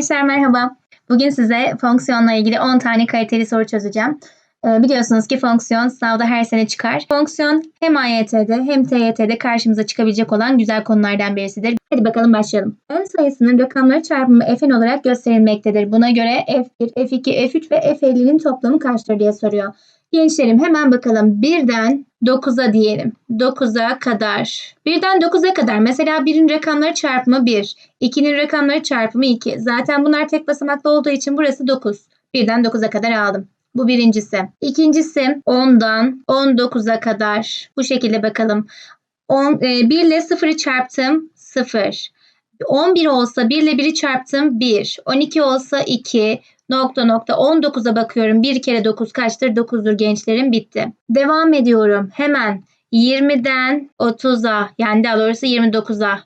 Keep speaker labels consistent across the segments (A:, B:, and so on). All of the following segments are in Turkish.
A: gençler merhaba. Bugün size fonksiyonla ilgili 10 tane kaliteli soru çözeceğim. Ee, biliyorsunuz ki fonksiyon sınavda her sene çıkar. Fonksiyon hem AYT'de hem TYT'de karşımıza çıkabilecek olan güzel konulardan birisidir. Hadi bakalım başlayalım. N sayısının rakamları çarpımı fn olarak gösterilmektedir. Buna göre f1, f2, f3 ve f50'nin toplamı kaçtır diye soruyor. Gençlerim hemen bakalım. Birden 9'a diyelim. 9'a kadar. Birden 9'a kadar. Mesela 1'in rakamları çarpımı 1. 2'nin rakamları çarpımı 2. Zaten bunlar tek basamaklı olduğu için burası 9. Birden 9'a kadar aldım. Bu birincisi. İkincisi 10'dan 19'a kadar. Bu şekilde bakalım. 10, e, 1 ile 0'ı çarptım 0. 11 olsa 1 ile 1'i çarptım 1. 12 olsa 2. Nokta nokta 19'a bakıyorum. 1 kere 9 kaçtır? 9'dur gençlerim bitti. Devam ediyorum. Hemen 20'den 30'a yani daha doğrusu 29'a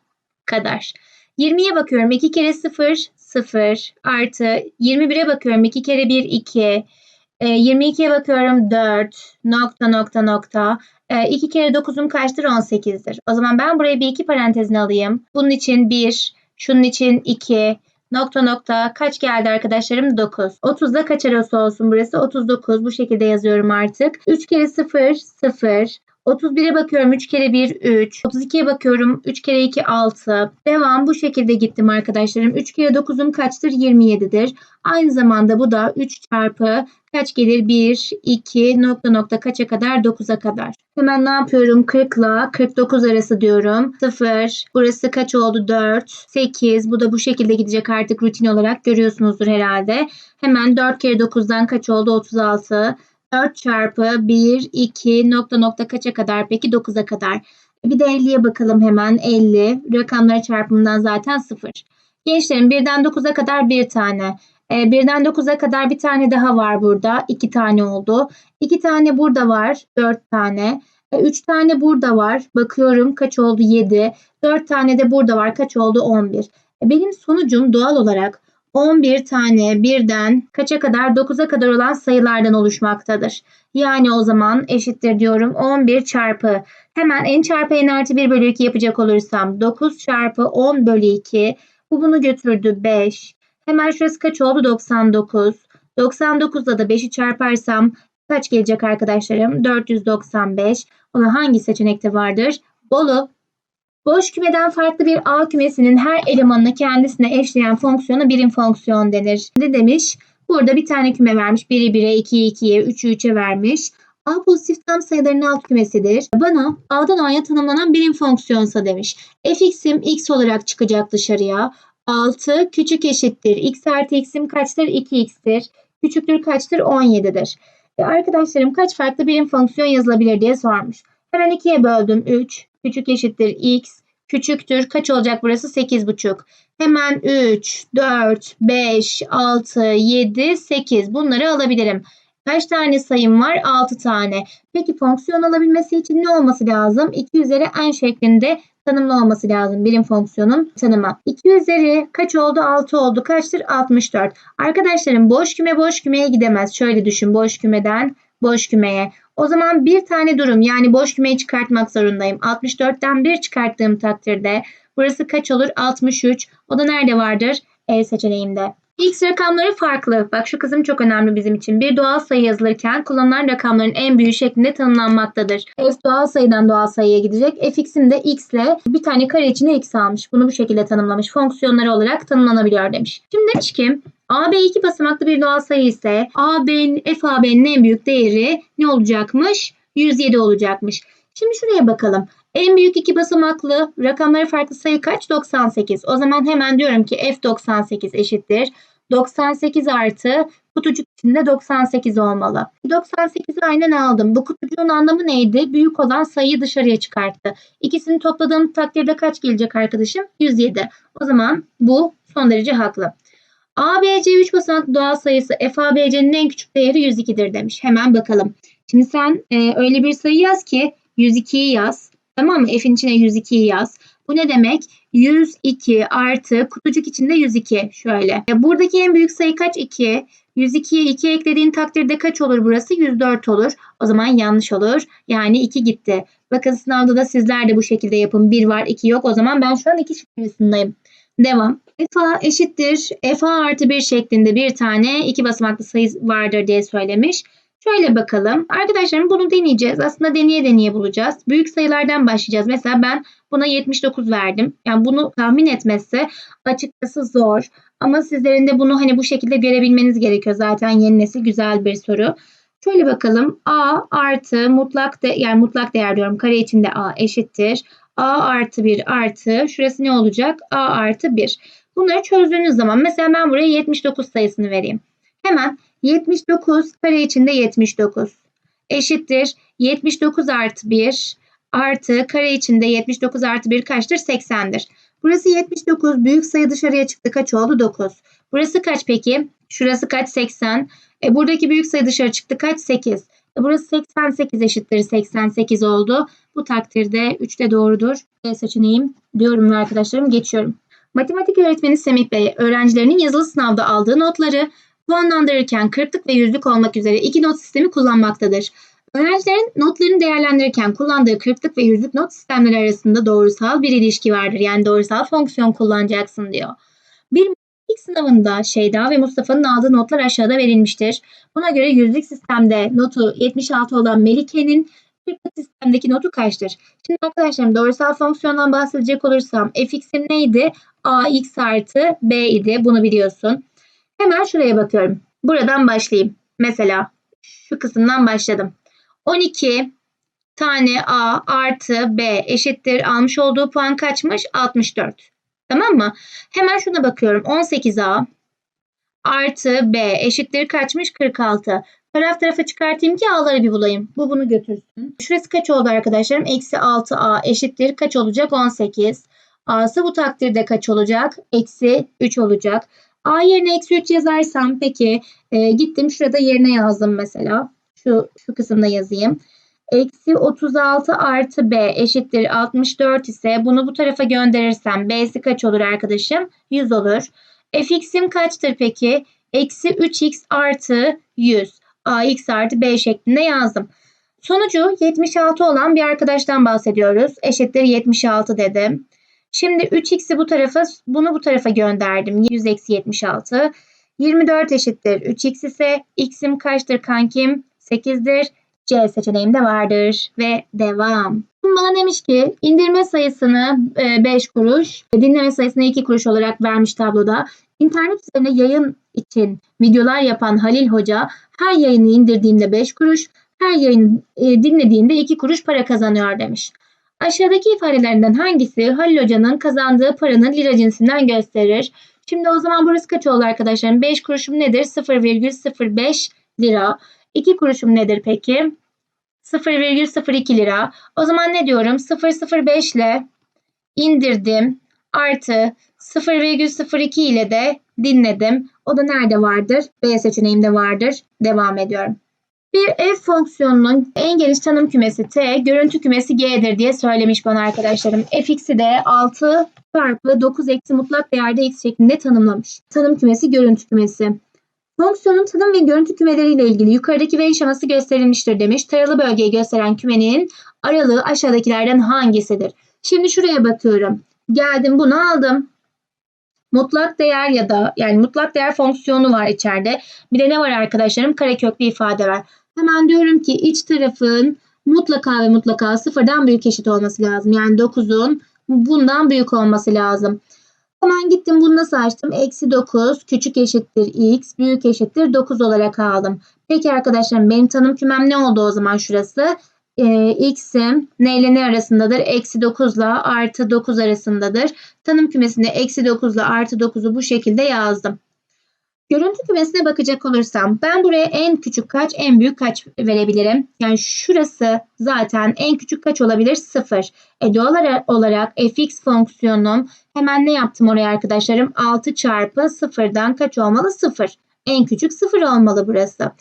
A: kadar. 20'ye bakıyorum. 2 kere 0 0 artı 21'e bakıyorum. 2 kere 1 2 e, 22'ye bakıyorum 4 nokta nokta nokta. E, 2 kere 9'um kaçtır? 18'dir. O zaman ben buraya bir iki parantezini alayım. Bunun için 1, şunun için 2, nokta nokta kaç geldi arkadaşlarım? 9. 30'da kaç arası olsun burası? 39. Bu şekilde yazıyorum artık. 3 kere 0, 0. 31'e bakıyorum 3 kere 1 3. 32'ye bakıyorum 3 kere 2 6. Devam bu şekilde gittim arkadaşlarım. 3 kere 9'um kaçtır? 27'dir. Aynı zamanda bu da 3 çarpı kaç gelir? 1, 2 nokta nokta kaça kadar? 9'a kadar. Hemen ne yapıyorum? 40 ile 49 arası diyorum. 0. Burası kaç oldu? 4. 8. Bu da bu şekilde gidecek artık rutin olarak görüyorsunuzdur herhalde. Hemen 4 kere 9'dan kaç oldu? 36. 4 çarpı 1, 2 nokta nokta kaça kadar peki 9'a kadar. Bir de 50'ye bakalım hemen 50 rakamları çarpımından zaten 0. Gençlerim 1'den 9'a kadar bir tane. E, birden 9'a kadar bir tane daha var burada. 2 tane oldu. 2 tane burada var. 4 tane. 3 e, tane burada var. Bakıyorum kaç oldu? 7. 4 tane de burada var. Kaç oldu? 11. E, benim sonucum doğal olarak 11 tane birden kaça kadar 9'a kadar olan sayılardan oluşmaktadır. Yani o zaman eşittir diyorum 11 çarpı hemen n çarpı n artı 1 bölü 2 yapacak olursam 9 çarpı 10 bölü 2 bu bunu götürdü 5. Hemen şurası kaç oldu 99. 99'da da 5'i çarparsam kaç gelecek arkadaşlarım? 495. O da hangi seçenekte vardır? Bolu Boş kümeden farklı bir A kümesinin her elemanını kendisine eşleyen fonksiyona birim fonksiyon denir. Ne demiş? Burada bir tane küme vermiş. 1'i 1'e, 2'yi 2'ye, 3'ü 3'e vermiş. A pozitif tam sayıların alt kümesidir. Bana A'dan A'ya tanımlanan birim fonksiyonsa demiş. fx'im x olarak çıkacak dışarıya. 6 küçük eşittir. x artı x'im kaçtır? 2x'tir. Küçüktür kaçtır? 17'dir. E arkadaşlarım kaç farklı birim fonksiyon yazılabilir diye sormuş. Hemen 2'ye böldüm 3 küçük eşittir x küçüktür. Kaç olacak burası? 8,5. Hemen 3, 4, 5, 6, 7, 8 bunları alabilirim. Kaç tane sayım var? 6 tane. Peki fonksiyon alabilmesi için ne olması lazım? 2 üzeri n şeklinde tanımlı olması lazım birim fonksiyonun tanımı. 2 üzeri kaç oldu? 6 oldu. Kaçtır? 64. Arkadaşlarım boş küme boş kümeye gidemez. Şöyle düşün boş kümeden boş kümeye. O zaman bir tane durum yani boş kümeyi çıkartmak zorundayım. 64'ten 1 çıkarttığım takdirde burası kaç olur? 63. O da nerede vardır? E seçeneğimde. X rakamları farklı. Bak şu kısım çok önemli bizim için. Bir doğal sayı yazılırken kullanılan rakamların en büyüğü şeklinde tanımlanmaktadır. F doğal sayıdan doğal sayıya gidecek. fx'in de x ile bir tane kare içine x almış. Bunu bu şekilde tanımlamış. Fonksiyonları olarak tanımlanabiliyor demiş. Şimdi demiş ki AB iki basamaklı bir doğal sayı ise AB'nin FAB'nin en büyük değeri ne olacakmış? 107 olacakmış. Şimdi şuraya bakalım. En büyük iki basamaklı rakamları farklı sayı kaç? 98. O zaman hemen diyorum ki F 98 eşittir. 98 artı kutucuk içinde 98 olmalı. 98'i aynen aldım. Bu kutucuğun anlamı neydi? Büyük olan sayıyı dışarıya çıkarttı. İkisini topladığım takdirde kaç gelecek arkadaşım? 107. O zaman bu son derece haklı. ABC 3 basamaklı doğal sayısı FABC'nin en küçük değeri 102'dir demiş. Hemen bakalım. Şimdi sen e, öyle bir sayı yaz ki 102'yi yaz. Tamam mı? F'in içine 102'yi yaz. Bu ne demek? 102 artı kutucuk içinde 102. Şöyle. Buradaki en büyük sayı kaç? 2. 102'ye 2 eklediğin takdirde kaç olur burası? 104 olur. O zaman yanlış olur. Yani 2 gitti. Bakın sınavda da sizler de bu şekilde yapın. 1 var 2 yok. O zaman ben şu an 2 şıkkındayım. Devam. F A eşittir. F A artı 1 şeklinde bir tane iki basamaklı sayı vardır diye söylemiş. Şöyle bakalım. Arkadaşlarım bunu deneyeceğiz. Aslında deneye deneye bulacağız. Büyük sayılardan başlayacağız. Mesela ben buna 79 verdim. Yani bunu tahmin etmesi açıkçası zor. Ama sizlerin de bunu hani bu şekilde görebilmeniz gerekiyor. Zaten yeni nesil güzel bir soru. Şöyle bakalım. A artı mutlak de yani mutlak değer diyorum. Kare içinde A eşittir. A artı 1 artı şurası ne olacak? A artı 1. Bunları çözdüğünüz zaman mesela ben buraya 79 sayısını vereyim. Hemen 79 kare içinde 79 eşittir. 79 artı 1 artı kare içinde 79 artı 1 kaçtır? 80'dir. Burası 79. Büyük sayı dışarıya çıktı. Kaç oldu? 9. Burası kaç peki? Şurası kaç? 80. E, buradaki büyük sayı dışarı çıktı. Kaç? 8. E, burası 88 eşittir. 88 oldu. Bu takdirde 3 de doğrudur. E seçeneğim diyorum arkadaşlarım geçiyorum. Matematik öğretmeni Semih Bey öğrencilerinin yazılı sınavda aldığı notları puanlandırırken kırklık ve yüzlük olmak üzere iki not sistemi kullanmaktadır. Öğrencilerin notlarını değerlendirirken kullandığı kırklık ve yüzlük not sistemleri arasında doğrusal bir ilişki vardır. Yani doğrusal fonksiyon kullanacaksın diyor. Bir ilk sınavında Şeyda ve Mustafa'nın aldığı notlar aşağıda verilmiştir. Buna göre yüzlük sistemde notu 76 olan Melike'nin kırklık sistemdeki notu kaçtır? Şimdi arkadaşlarım doğrusal fonksiyondan bahsedecek olursam fx'in neydi? ax artı b idi. Bunu biliyorsun. Hemen şuraya bakıyorum. Buradan başlayayım. Mesela şu kısımdan başladım. 12 tane A artı B eşittir. Almış olduğu puan kaçmış? 64. Tamam mı? Hemen şuna bakıyorum. 18A artı B eşittir kaçmış? 46. Taraf tarafa çıkartayım ki A'ları bir bulayım. Bu bunu götürsün. Şurası kaç oldu arkadaşlarım? Eksi 6A eşittir. Kaç olacak? 18. A'sı bu takdirde kaç olacak? Eksi 3 olacak. A yerine eksi 3 yazarsam peki e, gittim şurada yerine yazdım mesela. Şu, şu kısımda yazayım. Eksi 36 artı B eşittir 64 ise bunu bu tarafa gönderirsem B'si kaç olur arkadaşım? 100 olur. Fx'im kaçtır peki? Eksi 3x artı 100. Ax artı B şeklinde yazdım. Sonucu 76 olan bir arkadaştan bahsediyoruz. Eşittir 76 dedim. Şimdi 3x'i bu tarafa bunu bu tarafa gönderdim. 100 eksi 76. 24 eşittir 3x ise x'im kaçtır kankim? 8'dir. C seçeneğim de vardır ve devam. Bana demiş ki indirme sayısını 5 e, kuruş, dinleme sayısını 2 kuruş olarak vermiş tabloda. İnternet üzerine yayın için videolar yapan Halil Hoca her yayını indirdiğinde 5 kuruş, her yayını e, dinlediğinde 2 kuruş para kazanıyor demiş. Aşağıdaki ifadelerinden hangisi Halil Hoca'nın kazandığı paranın lira cinsinden gösterir? Şimdi o zaman burası kaç oldu arkadaşlarım? 5 kuruşum nedir? 0,05 lira. 2 kuruşum nedir peki? 0,02 lira. O zaman ne diyorum? 0,05 ile indirdim. Artı 0,02 ile de dinledim. O da nerede vardır? B seçeneğimde vardır. Devam ediyorum. Bir f fonksiyonunun en geniş tanım kümesi t, görüntü kümesi g'dir diye söylemiş bana arkadaşlarım. fx'i de 6 çarpı 9 eksi mutlak değerde x şeklinde tanımlamış. Tanım kümesi görüntü kümesi. Fonksiyonun tanım ve görüntü kümeleriyle ilgili yukarıdaki Venn şeması gösterilmiştir demiş. Taralı bölgeyi gösteren kümenin aralığı aşağıdakilerden hangisidir? Şimdi şuraya bakıyorum. Geldim bunu aldım. Mutlak değer ya da yani mutlak değer fonksiyonu var içeride. Bir de ne var arkadaşlarım? Kareköklü ifade var. Hemen diyorum ki iç tarafın mutlaka ve mutlaka sıfırdan büyük eşit olması lazım. Yani 9'un bundan büyük olması lazım. Hemen gittim bunu nasıl açtım? Eksi 9 küçük eşittir x büyük eşittir 9 olarak aldım. Peki arkadaşlarım benim tanım kümem ne oldu o zaman şurası? Ee, x'im ne ile ne arasındadır? Eksi 9 ile artı 9 arasındadır. Tanım kümesinde eksi 9 ile artı 9'u bu şekilde yazdım. Görüntü kümesine bakacak olursam ben buraya en küçük kaç en büyük kaç verebilirim? Yani şurası zaten en küçük kaç olabilir? 0. E doğal olarak fx fonksiyonum hemen ne yaptım oraya arkadaşlarım? 6 çarpı 0'dan kaç olmalı? 0. En küçük 0 olmalı burası.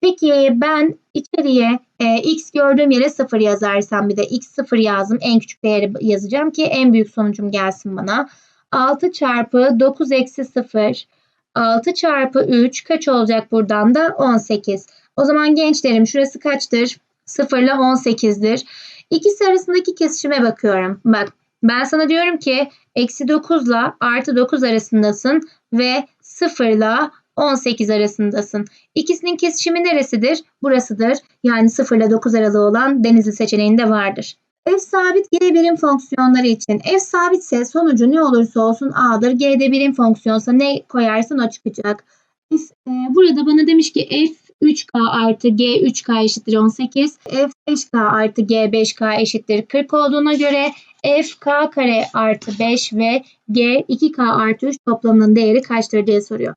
A: Peki ben içeriye e, x gördüğüm yere 0 yazarsam bir de x 0 yazdım. En küçük değeri yazacağım ki en büyük sonucum gelsin bana. 6 çarpı 9 eksi 0 6 çarpı 3 kaç olacak buradan da 18. O zaman gençlerim şurası kaçtır? 0 ile 18'dir. İkisi arasındaki kesişime bakıyorum. Bak Ben sana diyorum ki eksi 9 ile artı 9 arasındasın ve 0 ile 18 arasındasın. İkisinin kesişimi neresidir? Burasıdır. Yani 0 ile 9 aralığı olan denizli seçeneğinde vardır. F sabit G birim fonksiyonları için F sabitse sonucu ne olursa olsun A'dır. G'de birim fonksiyonsa ne koyarsan o çıkacak. F, e, burada bana demiş ki F 3K artı G 3K eşittir 18. F 5K artı G 5K eşittir 40 olduğuna göre F K kare artı 5 ve G 2K artı 3 toplamının değeri kaçtır diye soruyor.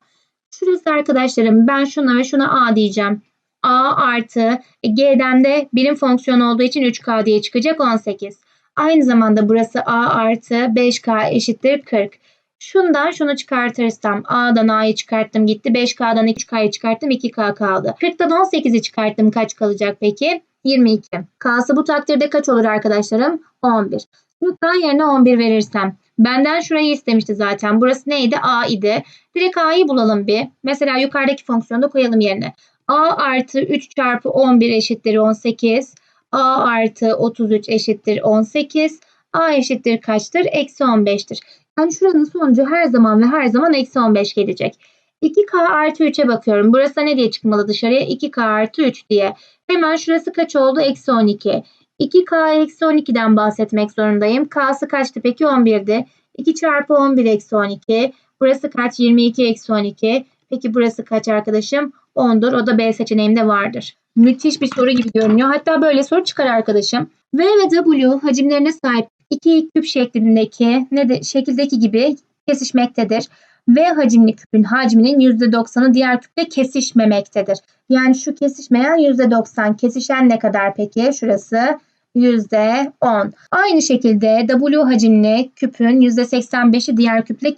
A: Şurası arkadaşlarım ben şuna ve şuna A diyeceğim. A artı G'den de birim fonksiyon olduğu için 3K diye çıkacak 18. Aynı zamanda burası A artı 5K eşittir 40. Şundan şunu çıkartırsam A'dan A'yı çıkarttım gitti. 5K'dan 3K'yı çıkarttım 2K kaldı. 40'tan 18'i çıkarttım kaç kalacak peki? 22. K'sı bu takdirde kaç olur arkadaşlarım? 11. Şimdi K yerine 11 verirsem benden şurayı istemişti zaten. Burası neydi? A idi. Direkt A'yı bulalım bir. Mesela yukarıdaki fonksiyonu da koyalım yerine. A artı 3 çarpı 11 eşittir 18. A artı 33 eşittir 18. A eşittir kaçtır? Eksi 15'tir. Yani şuranın sonucu her zaman ve her zaman eksi 15 gelecek. 2K artı 3'e bakıyorum. Burası ne diye çıkmalı dışarıya? 2K artı 3 diye. Hemen şurası kaç oldu? Eksi 12. 2K eksi 12'den bahsetmek zorundayım. K'sı kaçtı peki? 11'di. 2 çarpı 11 eksi 12. Burası kaç? 22 eksi 12. Peki burası kaç arkadaşım? 10'dur. O da B seçeneğimde vardır. Müthiş bir soru gibi görünüyor. Hatta böyle soru çıkar arkadaşım. V ve W hacimlerine sahip iki küp şeklindeki ne de şekildeki gibi kesişmektedir. V hacimli küpün hacminin %90'ı diğer küple kesişmemektedir. Yani şu kesişmeyen %90. Kesişen ne kadar peki? Şurası %10. Aynı şekilde W hacimli küpün %85'i diğer küple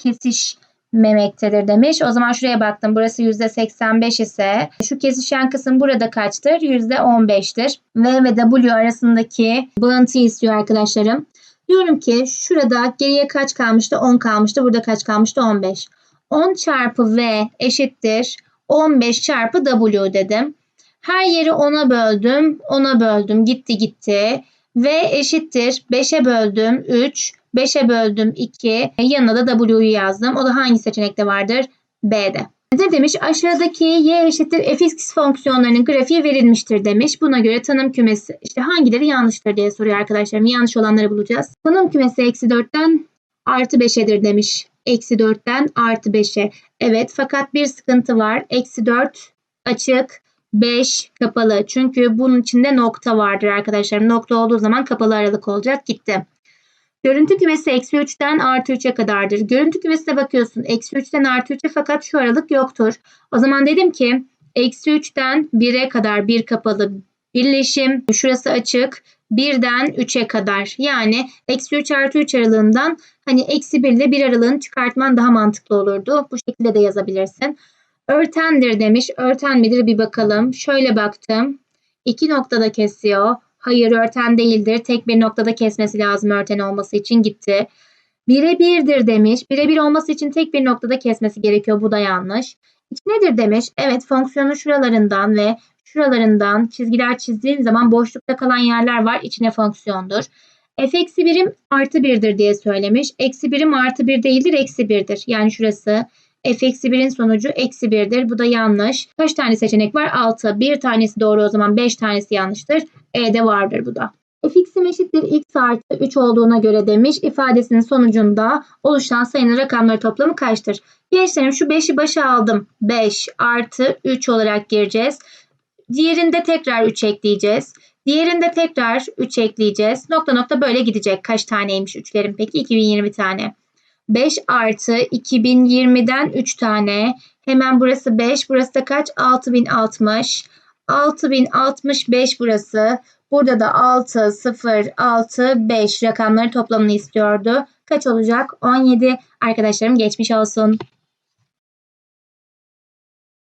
A: kesişmemektedir demiş. O zaman şuraya baktım. Burası %85 ise şu kesişen kısım burada kaçtır? %15'tir. V ve W arasındaki bağıntıyı istiyor arkadaşlarım. Diyorum ki şurada geriye kaç kalmıştı? 10 kalmıştı. Burada kaç kalmıştı? 15. 10 çarpı V eşittir 15 çarpı W dedim. Her yeri 10'a böldüm. 10'a böldüm. Gitti gitti. V eşittir 5'e böldüm 3. 5'e böldüm 2. Yanına da W'yu yazdım. O da hangi seçenekte vardır? B'de. Ne demiş? Aşağıdaki y eşittir fx fonksiyonlarının grafiği verilmiştir demiş. Buna göre tanım kümesi işte hangileri yanlıştır diye soruyor arkadaşlarım. Yanlış olanları bulacağız. Tanım kümesi eksi 4'ten artı 5'edir demiş. Eksi 4'ten artı 5'e. Evet fakat bir sıkıntı var. Eksi 4 açık 5 kapalı. Çünkü bunun içinde nokta vardır arkadaşlarım. Nokta olduğu zaman kapalı aralık olacak. Gitti. Görüntü kümesi eksi 3'ten artı 3'e kadardır. Görüntü kümesine bakıyorsun. Eksi 3'ten artı 3'e fakat şu aralık yoktur. O zaman dedim ki eksi 3'ten 1'e kadar bir kapalı birleşim. Şurası açık. 1'den 3'e kadar. Yani eksi 3 artı 3 aralığından hani eksi 1 ile 1 aralığını çıkartman daha mantıklı olurdu. Bu şekilde de yazabilirsin. Örtendir demiş. Örten midir bir bakalım. Şöyle baktım. İki noktada kesiyor. Hayır örten değildir. Tek bir noktada kesmesi lazım örten olması için gitti. Bire birdir demiş. Bire bir olması için tek bir noktada kesmesi gerekiyor. Bu da yanlış. İç nedir demiş. Evet fonksiyonu şuralarından ve şuralarından çizgiler çizdiğim zaman boşlukta kalan yerler var. İçine fonksiyondur. f eksi birim artı birdir diye söylemiş. Eksi birim artı bir değildir. Eksi birdir. Yani şurası f eksi 1'in sonucu eksi 1'dir. Bu da yanlış. Kaç tane seçenek var? 6. Bir tanesi doğru o zaman 5 tanesi yanlıştır. E'de vardır bu da. fx'im eşittir x artı 3 olduğuna göre demiş. ifadesinin sonucunda oluşan sayının rakamları toplamı kaçtır? Gençlerim şu 5'i başa aldım. 5 artı 3 olarak gireceğiz. Diğerinde tekrar 3 ekleyeceğiz. Diğerinde tekrar 3 ekleyeceğiz. Nokta nokta böyle gidecek. Kaç taneymiş 3'lerin peki? 2020 tane. 5 artı 2020'den 3 tane. Hemen burası 5. Burası da kaç? 6060. 6065 burası. Burada da 6, 0, 6, 5 rakamları toplamını istiyordu. Kaç olacak? 17. Arkadaşlarım geçmiş olsun.